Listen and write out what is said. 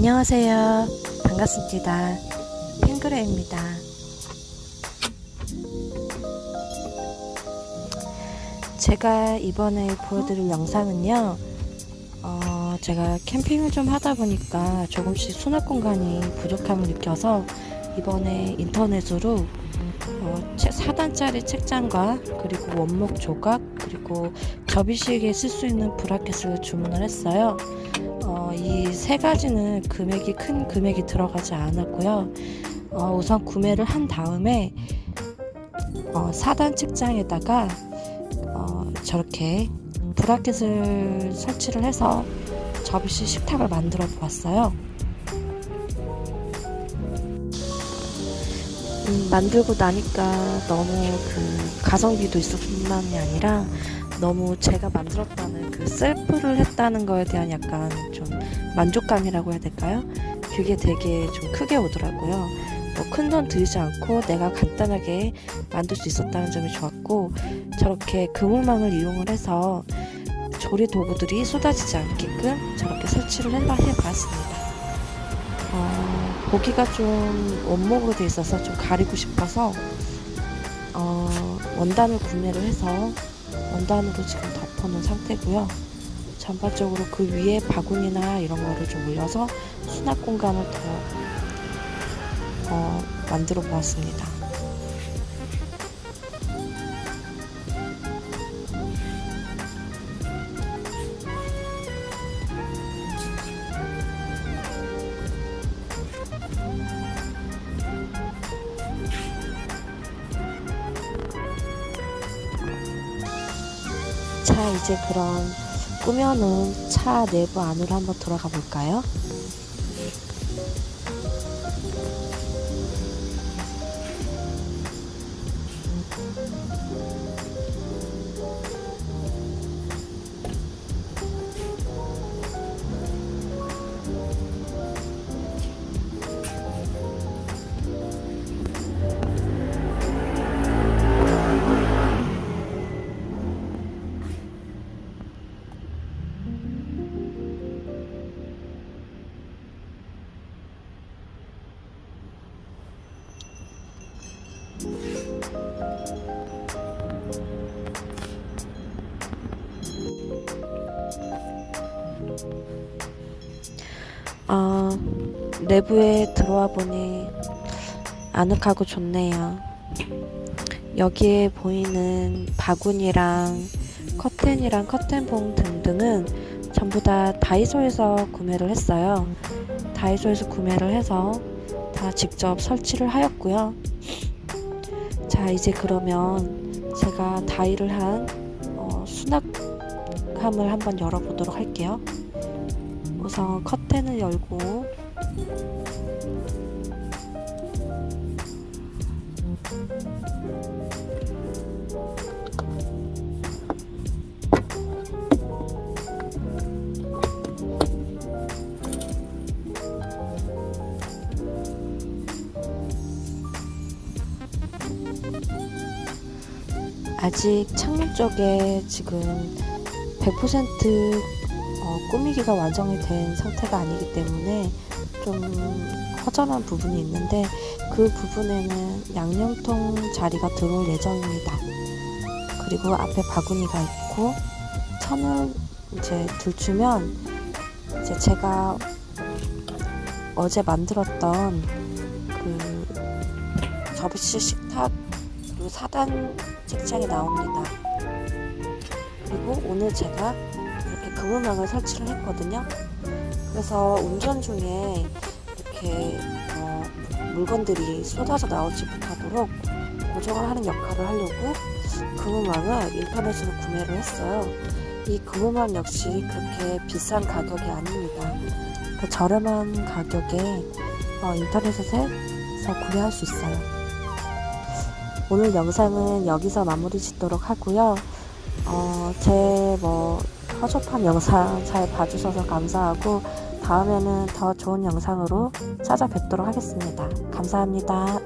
안녕하세요. 반갑습니다. pen그레입니다. 제가 이번에 보여드릴 영상은요, 어, 제가 캠핑을 좀 하다 보니까 조금씩 수납 공간이 부족함을 느껴서 이번에 인터넷으로 어, 4단짜리 책장과 그리고 원목 조각 그리고 접이식에 쓸 수 있는 브라켓을 주문을 했어요. 어, 이세 가지는 금액이 큰 금액이 들어가지 않았고요. 어, 우선 구매를 한 다음에 어, 4단 책장에다가 어, 저렇게 브라켓을 설치를 해서 접이식 식탁을 만들어 보았어요. 음, 만들고 나니까 너무 그 가성비도 있을 뿐만이 아니라 너무 제가 만들었다는 그 셀프를 했다는 거에 대한 약간 좀 만족감이라고 해야 될까요? 그게 되게 좀 크게 오더라고요. 뭐 큰돈 들이지 않고 내가 간단하게 만들 수 있었다는 점이 좋았고 저렇게 그물망을 이용을 해서 조리 도구들이 쏟아지지 않게끔 저렇게 설치를 해- 해봤습니다. 어, 보기가 좀 원목으로 돼 있어서 좀 가리고 싶어서 어, 원단을 구매를 해서 원단으로 지금 덮어놓은 상태고요. 전반적으로 그 위에 바구니나 이런 거를 좀 올려서 수납 공간을 더 어, 만들어 보았습니다. 자, 이제 그럼 꾸며놓은 차 내부 안으로 한번 들어가 볼까요? 어, 내부에 들어와 보니 아늑하고 좋네요. 여기에 보이는 바구니랑 커튼이랑 커튼봉 등등은 전부 다 다이소에서 구매를 했어요. 다이소에서 구매를 해서 다 직접 설치를 하였고요. 자, 이제 그러면 제가 다이를 한 어, 수납 함을 한번 열어보도록 할게요. 우선 커튼을 열고 아직 창문 쪽에 지금 100% 어, 꾸미기가 완성이 된 상태가 아니기 때문에 좀 허전한 부분이 있는데 그 부분에는 양념통 자리가 들어올 예정입니다. 그리고 앞에 바구니가 있고 천을 이제 들추면 이제 제가 어제 만들었던 그 접시 식탁 그리고 4단 책장이 나옵니다. 그리고 오늘 제가 이렇게 그물망을 설치를 했거든요. 그래서 운전 중에 이렇게 어, 물건들이 쏟아져 나오지 못하도록 고정을 하는 역할을 하려고 그물망을 인터넷으로 구매를 했어요. 이 그물망 역시 그렇게 비싼 가격이 아닙니다. 그 저렴한 가격에 어, 인터넷에서 구매할 수 있어요. 오늘 영상은 여기서 마무리 짓도록 하고요. 어, 제뭐 허접한 영상 잘 봐주셔서 감사하고 다음에는 더 좋은 영상으로 찾아뵙도록 하겠습니다. 감사합니다.